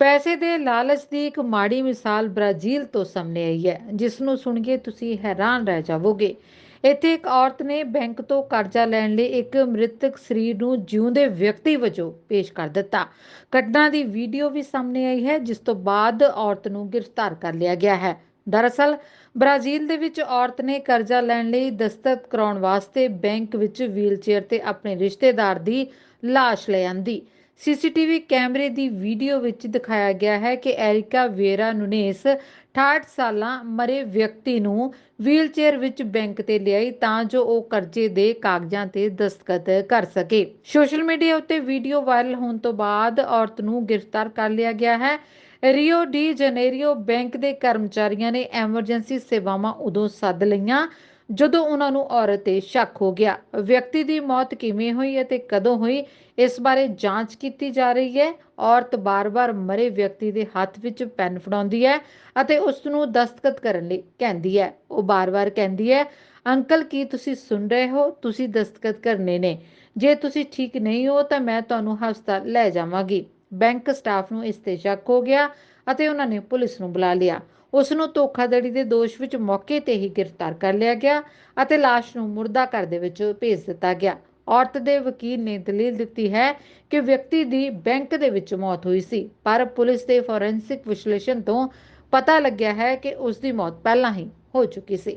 ਪੈਸੇ ਦੇ ਲਾਲਚ ਦੀ ਇੱਕ ਮਾੜੀ ਮਿਸਾਲ ਬ੍ਰਾਜ਼ੀਲ ਤੋਂ ਸਾਹਮਣੇ ਆਈ ਹੈ ਜਿਸ ਨੂੰ ਸੁਣ ਕੇ ਤੁਸੀਂ ਹੈਰਾਨ ਰਹਿ ਜਾਵੋਗੇ। ਇੱਥੇ ਇੱਕ ਔਰਤ ਨੇ ਬੈਂਕ ਤੋਂ ਕਰਜ਼ਾ ਲੈਣ ਲਈ ਇੱਕ ਮ੍ਰਿਤਕ ਸਰੀਰ ਨੂੰ ਜਿਉਂਦੇ ਵਿਅਕਤੀ ਵਜੋਂ ਪੇਸ਼ ਕਰ ਦਿੱਤਾ। ਘਟਨਾ ਦੀ ਵੀਡੀਓ ਵੀ ਸਾਹਮਣੇ ਆਈ ਹੈ, ਜਿਸ ਤੋਂ ਬਾਅਦ ਔਰਤ ਨੂੰ ਗ੍ਰਿਫਤਾਰ ਕਰ ਲਿਆ ਗਿਆ ਹੈ। ਦਰਅਸਲ, ਬ੍ਰਾਜ਼ੀਲ ਦੇ ਵਿੱਚ ਔਰਤ ਨੇ ਕਰਜ਼ਾ ਲੈਣ ਲਈ ਦਸਤਖਤ ਕਰਾਉਣ ਵਾਸਤੇ ਬੈਂਕ ਵਿੱਚ ਵੀਲਚੇਅਰ ਤੇ ਆਪਣੇ ਰਿਸ਼ਤੇਦਾਰ ਦੀ ਲਾਸ਼ ਲੈ ਆਂਦੀ। ਸੀਸੀਟੀਵੀ ਕੈਮਰੇ ਦੀ ਵੀਡੀਓ ਵਿੱਚ ਦਿਖਾਇਆ ਗਿਆ ਹੈ ਕਿ ਐਰਿਕਾ ਵੇਰਾ ਨੂਨੇਸ 68 ਸਾਲਾਂ ਮਰੇ ਵਿਅਕਤੀ ਨੂੰ ਵੀਲਚੇਅਰ ਵਿੱਚ ਬੈਂਕ ਤੇ ਲਿਆਈ ਤਾਂ ਜੋ ਉਹ ਕਰਜ਼ੇ ਦੇ ਕਾਗਜ਼ਾਂ ਤੇ ਦਸਤਖਤ ਕਰ ਸਕੇ। ਸੋਸ਼ਲ ਮੀਡੀਆ ਉੱਤੇ ਵੀਡੀਓ ਵਾਇਰਲ ਹੋਣ ਤੋਂ ਬਾਅਦ ਔਰਤ ਨੂੰ ਗ੍ਰਿਫਤਾਰ ਕਰ ਲਿਆ ਗਿਆ ਹੈ। ਰੀਓ ਡੀ ਜਨੇਰੀਓ ਬੈਂਕ ਦੇ ਕਰਮਚਾਰੀਆਂ ਨੇ ਐਮਰਜੈਂਸੀ ਸੇਵਾਵਾਂ ਉਦੋਂ ਸੱਦ ਲਈਆਂ ਜਦੋਂ ਉਹਨਾਂ ਨੂੰ ਔਰਤ ਤੇ ਸ਼ੱਕ ਹੋ ਗਿਆ, ਵਿਅਕਤੀ ਦੀ ਮੌਤ ਕਿਵੇਂ ਹੋਈ ਅਤੇ ਕਦੋਂ ਹੋਈ, ਇਸ ਬਾਰੇ ਜਾਂਚ ਕੀਤੀ ਜਾ ਰਹੀ ਹੈ। ਔਰਤ ਬਾਰ-ਬਾਰ ਮਰੇ ਵਿਅਕਤੀ ਦੇ ਹੱਥ ਵਿੱਚ ਪੈਨ ਫੜਾਉਂਦੀ ਹੈ ਅਤੇ ਉਸ ਨੂੰ ਦਸਤਖਤ ਕਰਨ ਲਈ ਕਹਿੰਦੀ ਹੈ। ਉਹ ਬਾਰ-ਬਾਰ ਕਹਿੰਦੀ ਹੈ, ਅੰਕਲ, ਕੀ ਤੁਸੀਂ ਸੁਣ ਰਹੇ ਹੋ? ਤੁਸੀਂ ਦਸਤਖਤ ਕਰਨੇ ਨੇ। ਜੇ ਤੁਸੀਂ ਠੀਕ ਨਹੀਂ ਹੋ ਤਾਂ ਮੈਂ ਤੁਹਾਨੂੰ ਹਸਪਤਾਲ ਲੈ ਜਾਵਾਂਗੀ। ਬੈਂਕ ਸਟਾਫ ਨੂੰ ਇਸ ਤੇ ਸ਼ੱਕ ਹੋ ਗਿਆ ਅਤੇ ਉਹਨਾਂ ਨੇ ਪੁਲਿਸ ਨੂੰ ਬੁਲਾ ਲਿਆ। ਉਸ ਨੂੰ ਧੋਖਾਧੜੀ ਦੇ ਦੋਸ਼ ਵਿੱਚ ਮੌਕੇ ਤੇ ਹੀ ਗ੍ਰਿਫਤਾਰ ਕਰ ਲਿਆ ਗਿਆ ਅਤੇ ਲਾਸ਼ ਨੂੰ ਮੁਰਦਾ ਘਰ ਦੇ ਵਿੱਚ ਭੇਜ ਦਿੱਤਾ ਗਿਆ। ਔਰਤ ਦੇ ਵਕੀਲ ਨੇ ਦਲੀਲ ਦਿੱਤੀ ਹੈ ਕਿ ਵਿਅਕਤੀ ਦੀ ਬੈਂਕ ਦੇ ਵਿੱਚ ਮੌਤ ਹੋਈ ਸੀ, ਪਰ ਪੁਲਿਸ ਦੇ ਫੋਰੈਂਸਿਕ ਵਿਸ਼ਲੇਸ਼ਣ ਤੋਂ ਪਤਾ ਲੱਗਿਆ ਹੈ ਕਿ ਉਸ ਦੀ ਮੌਤ ਪਹਿਲਾਂ ਹੀ ਹੋ ਚੁੱਕੀ ਸੀ।